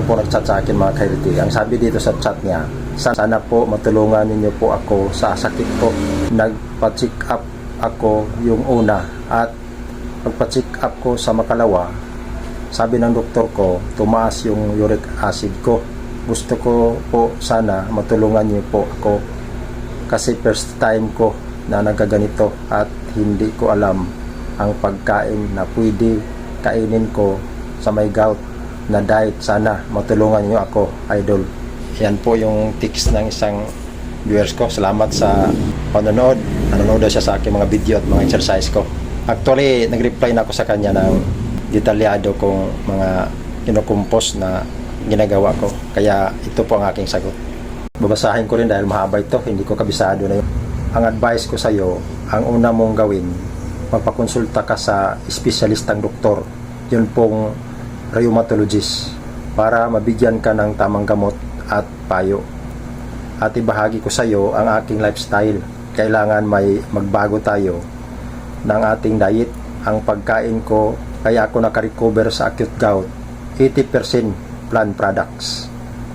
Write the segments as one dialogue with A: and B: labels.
A: meron po nagchat sa akin mga kairiti. Ang sabi dito sa chat niya, sana po matulungan ninyo po ako sa sakit ko. Nagpa-check up ako yung una at pagpa-check up ko sa makalawa, sabi ng doktor ko, tumaas yung uric acid ko. Gusto ko po sana matulungan niyo po ako kasi first time ko na nagkaganito at hindi ko alam ang pagkain na pwede kainin ko sa may gout na diet. Sana matulungan niyo ako, idol. Yan po yung tips ng isang viewers ko. Salamat sa panonood. Nanonood siya sa aking mga video at mga exercise ko. Actually, nag-reply na ako sa kanya ng detalyado kong mga kinukumpos na ginagawa ko. Kaya ito po ang aking sagot. Babasahin ko rin dahil mahaba ito, hindi ko kabisado na yun. Ang advice ko sa iyo, ang una mong gawin, magpakonsulta ka sa espesyalistang doktor, yun pong rheumatologist, para mabigyan ka ng tamang gamot at payo. At ibahagi ko sa iyo ang aking lifestyle. Kailangan may magbago tayo ng ating diet. Ang pagkain ko, kaya ako nakarecover sa acute gout, 80% plant products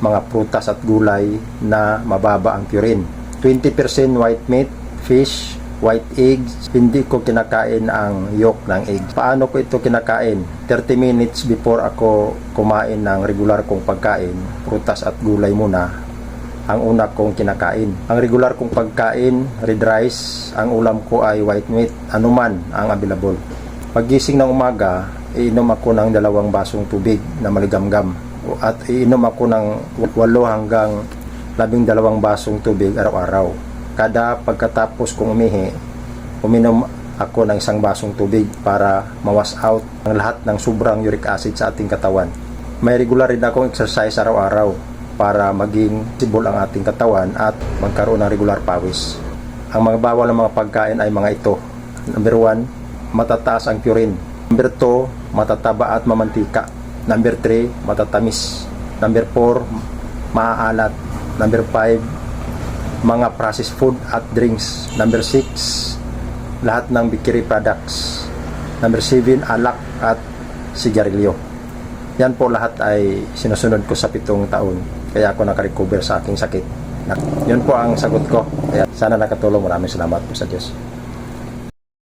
A: mga prutas at gulay na mababa ang purin. 20% white meat, fish, white eggs. Hindi ko kinakain ang yolk ng egg. Paano ko ito kinakain? 30 minutes before ako kumain ng regular kong pagkain, prutas at gulay muna, ang una kong kinakain. Ang regular kong pagkain, red rice, ang ulam ko ay white meat, anuman ang available. Pagising ng umaga, iinom ako ng dalawang basong tubig na maligamgam at iinom ako ng 8 hanggang 12 basong tubig araw-araw. Kada pagkatapos kong umihi, uminom ako ng isang basong tubig para mawas out ang lahat ng sobrang uric acid sa ating katawan. May regular rin akong exercise araw-araw para maging sibol ang ating katawan at magkaroon ng regular pawis. Ang mga bawal ng mga pagkain ay mga ito. Number 1, matataas ang purin. Number 2, matataba at mamantika. Number 3, matatamis. Number 4, maaalat. Number 5, mga processed food at drinks. Number 6, lahat ng bakery products. Number 7, alak at sigarilyo. Yan po lahat ay sinusunod ko sa pitong taon. Kaya ako nakarecover sa aking sakit. Yun po ang sagot ko. Kaya sana nakatulong. Maraming salamat po sa Diyos.